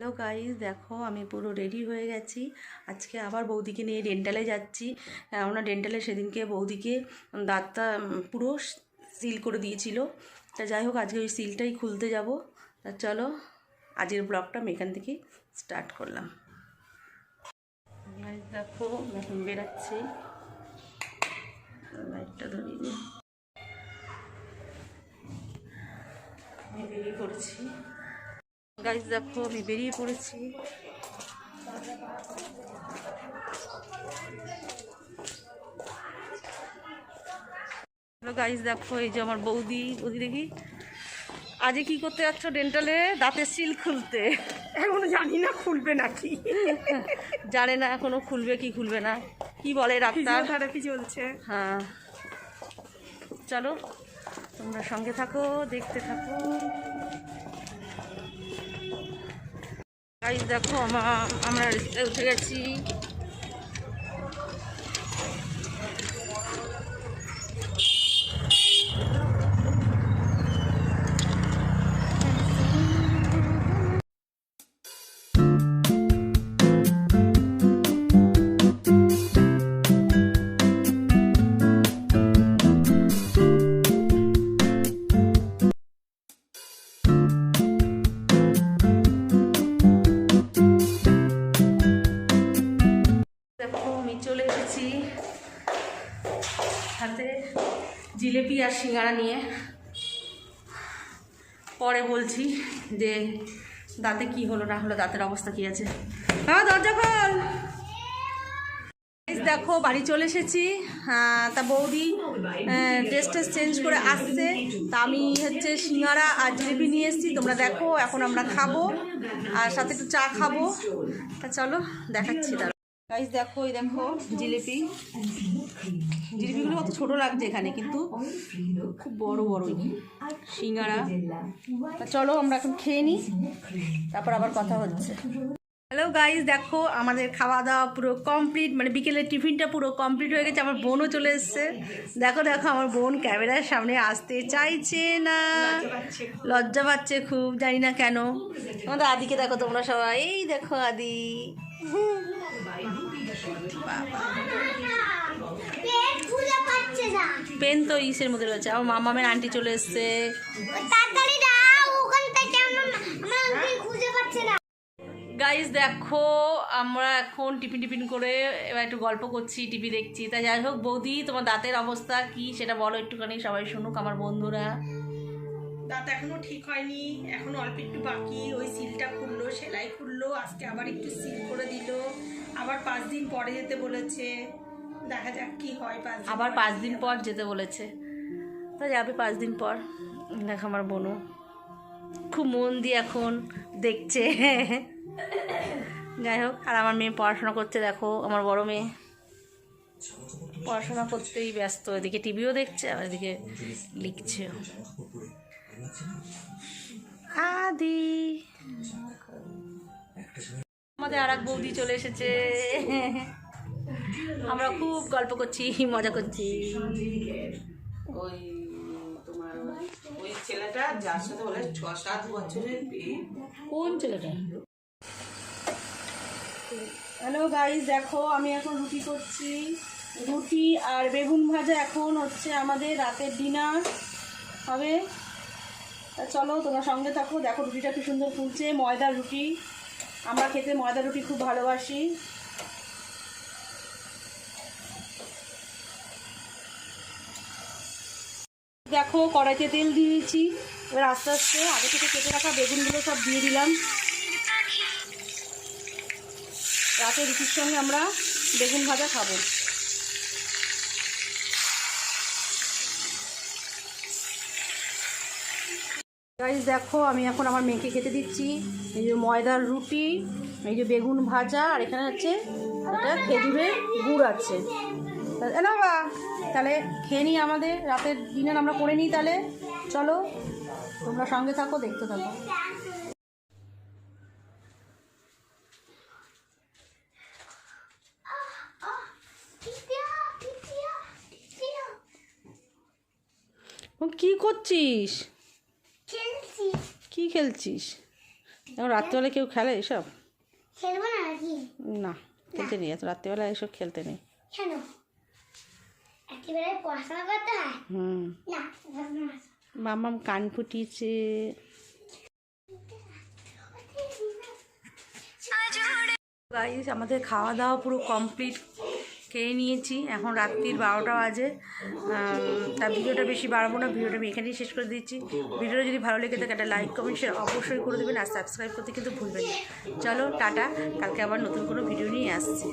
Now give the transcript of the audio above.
Hello guys দেখো, আমি পুরো রেডি হয়ে গেছি। আজকে আবার বৌদিকে নিয়ে ডেন্টালে যাচ্ছি। আমরা ডেন্টালে সেদিনকে বৌদিকে দাঁতটা পুরো সিল করে দিয়েছিল। তা যাই হোক, আজকে ওই সিলটাই খুলতে যাব। তা চলো, আজকের ব্লগটা আমি এখান থেকে স্টার্ট করলাম। দেখো এখন বেরাচ্ছি। লাইটটা ধরিয়ে বেরিয়ে পড়েছি গাইজ দেখো আমি বেরিয়ে পড়েছি। গাইজ দেখো এই যে আমার বৌদি। বৌদি দেখি আজকে কি করতে যাচ্ছ ডেন্টালে? দাঁতের সিল খুলতে। এখনও জানি না খুলবে নাকি। জানে না এখনও খুলবে কি খুলবে না। কি বলে ডাক্তার? ফিজিওথেরাপি চলছে। হ্যাঁ। চলো তোমরা সঙ্গে থাকো দেখতে থাকো। গাইজ দেখো আমা আমরা রিক্সায় উঠে গেছি। চলে এসেছি হাতে জিলেপি আর সিঙ্গারা নিয়ে। পরে বলছি যে দাঁতে কি হলো, না হলো, দাঁতের অবস্থা কি আছে? হ্যাঁ দরজা খোল! দেখো, বাড়ি চলে এসেছি। তা বৌদি ড্রেস ট্রেস চেঞ্জ করে আসছে। তা আমি হচ্ছে সিঙ্গারা আর জিলিপি নিয়ে এসেছি। তোমরা দেখো, এখন আমরা খাব। আর সাথে একটু চা খাব। তা চলো, দেখাচ্ছি তার গাইস দেখো, এই দেখো, জিলিপি। জিলিপিগুলো কত ছোট লাগছে এখানে, কিন্তু খুব বড় বড় সিঙ্গারা। চলো, আমরা এখন খেয়ে নিই। তারপর আবার কথা হচ্ছে। হ্যালো গাইস দেখো, আমাদের খাওয়া দাওয়া পুরো কমপ্লিট মানে বিকেলের টিফিনটা পুরো কমপ্লিট হয়ে গেছে, আমার বোনও চলে এসছে। দেখো দেখো, আমার বোন ক্যামেরার সামনে আসতে চাইছে না। লজ্জা পাচ্ছে খুব, জানি না কেন। আমাদের আদিকে দেখো তোমরা সবাই। এই দেখো আদি। পেন তো ইসের মধ্যে রয়েছে। আমার মামামের আন্টি চলে এসছে। গাইজ দেখো আমরা এখন টিফিন টিফিন করে এবার একটু গল্প করছি টিভি দেখছি। তাই যাই হোক বৌদি তোমার দাঁতের অবস্থা কি সেটা বলো একটুখানি সবাই শুনুক আমার বন্ধুরা। দাঁত এখনও ঠিক হয়নি এখনও অল্প একটু বাকি ওই সিলটা খুললো সেলাই খুললো আজকে আবার একটু সিল করে দিল আবার পাঁচ দিন পরে যেতে বলেছে দেখা যাক কি হয় পাঁচ আবার পাঁচ দিন পর যেতে বলেছে। তা যাবে পাঁচ দিন পর। দেখ আমার বোনও। খুব মন দিয়ে এখন দেখছে। যাই হোক আর আমার মেয়ে পড়াশোনা করছে দেখো আমার বড় মেয়ে। পড়াশোনা করতেই ব্যস্ত এদিকে টিভিও দেখছে আর এদিকে লিখছে। আদি। আমাদের আর এক বৌদি চলে এসেছে। আমরা খুব গল্প করছি মজা করছি। ওই তোমার ওই ছেলেটা যার সাথে বলে ছ সাত বছরের কোন ছেলেটা? হ্যালো গাইস দেখো আমি এখন রুটি করছি। রুটি আর বেগুন ভাজা এখন হচ্ছে আমাদের রাতের ডিনার হবে? চলো, তোমরা সঙ্গে থাকো। দেখো, রুটিটা কি সুন্দর ফুলছে। ময়দার রুটি। আমরা খেতে ময়দার রুটি খুব ভালোবাসি। দেখো, কড়াইতে তেল দিয়েছি। এবার আস্তে আস্তে আগে থেকে কেটে রাখা বেগুনগুলো সব দিয়ে দিলাম। রাতে রুটির সঙ্গে আমরা বেগুন ভাজা খাব। গাইজ দেখো আমি এখন আমার মেয়েকে খেতে দিচ্ছি। এই যে ময়দার রুটি এই যে বেগুন ভাজা আর এখানে হচ্ছে একটা খেজুরের গুড় আছে। না বাবা তাহলে খেয়ে নিই আমাদের রাতের ডিনার আমরা করে নিই তাহলে। চলো তোমরা সঙ্গে থাকো দেখতে থাকো। কি করছিস? কি খেলছিস? এখন রাত্রিবেলা কেউ খেলে এসব? খেলব না নাকি না খেলতে নেই এত রাত্রিবেলা এসব খেলতে নেই। কেন? একেবারে পড়াশোনা করতে হয়? হুম। না। মামাম কান ফুটিয়েছে। গাইস আমাদের খাওয়া দাওয়া পুরো কমপ্লিট খেয়ে নিয়েছি। এখন রাত্রির বারোটা বাজে। তা ভিডিওটা বেশি বাড়বো না, ভিডিওটা আমি এখানেই শেষ করে দিচ্ছি। ভিডিওটা যদি ভালো লেগে থাকে, একটা লাইক কমেন্ট শেয়ার অবশ্যই করে দেবেন, আর সাবস্ক্রাইব করতে কিন্তু ভুলবেন না। চলো, টাটা। কালকে আবার নতুন কোনো ভিডিও নিয়ে আসছি।